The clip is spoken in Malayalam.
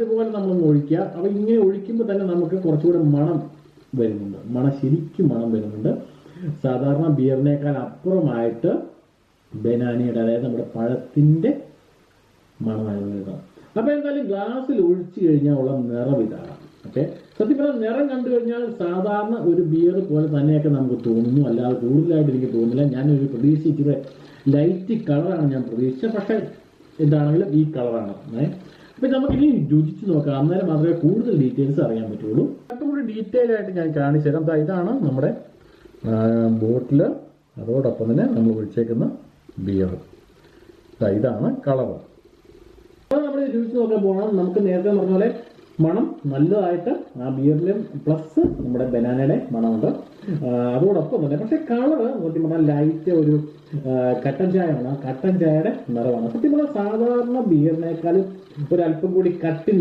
ഇതുപോലെ നമ്മൾ ഒഴിക്കുക. അപ്പൊ ഇങ്ങനെ ഒഴിക്കുമ്പോൾ തന്നെ നമുക്ക് കുറച്ചുകൂടെ മണം വരുന്നുണ്ട്. മണം ശരിക്കും മണം വരുന്നുണ്ട്. സാധാരണ ബിയറിനേക്കാൾ അപ്പുറമായിട്ട് ബനാനയുടെ അതായത് നമ്മുടെ പഴത്തിന്റെ മണമായിരുന്നു വരുന്നത് അപ്പൊ എന്തായാലും ഗ്ലാസ്സിൽ ഒഴിച്ചു കഴിഞ്ഞാൽ ഉള്ള നിറം ഇതാണ്. ഓക്കെ സത്യം പറഞ്ഞാൽ നിറം കണ്ടു കഴിഞ്ഞാൽ സാധാരണ ഒരു ബിയർ പോലെ തന്നെയൊക്കെ നമുക്ക് തോന്നുന്നു. അല്ലാതെ കൂടുതലായിട്ട് എനിക്ക് തോന്നുന്നില്ല. ഞാനൊരു പ്രതീക്ഷിച്ചത് ലൈറ്റ് കളറാണ് ഞാൻ പ്രതീക്ഷിച്ചത്. പക്ഷെ എന്താണെങ്കിലും ഈ കളറാണ് ഏഹ് അപ്പൊ നമുക്ക് ഇനി രുചിച്ച് നോക്കാം. അന്നേരം മാത്രമേ കൂടുതൽ ഡീറ്റെയിൽസ് അറിയാൻ പറ്റുള്ളൂ. കൂടി ഡീറ്റെയിൽ ആയിട്ട് ഞാൻ കാണിച്ചു തരാം. ഇതാണ് നമ്മുടെ ബോട്ടിൽ. അതോടൊപ്പം തന്നെ നമ്മൾ ഒഴിച്ചേക്കുന്ന ബിയർ ഇതാണ് കളവ് അപ്പോൾ നമ്മൾ രുചിച്ച് നോക്കാൻ പോകണം നമുക്ക് നേരത്തെ പറഞ്ഞ പോലെ മണം നല്ലതായിട്ട് ആ ബിയറിലും പ്ലസ് നമ്മുടെ ബനാനയുടെ മണമുണ്ട്. അതോടൊപ്പം തന്നെ പക്ഷെ കളറ് സത്യം പറഞ്ഞാൽ ലൈറ്റ് ഒരു കട്ടൻ ചായയാണ്. ആ കട്ടൻ ചായയുടെ നിറമാണ്. സത്യം പറഞ്ഞാൽ സാധാരണ ബിയറിനേക്കാളും ഒരല്പം കൂടി കട്ടിൻ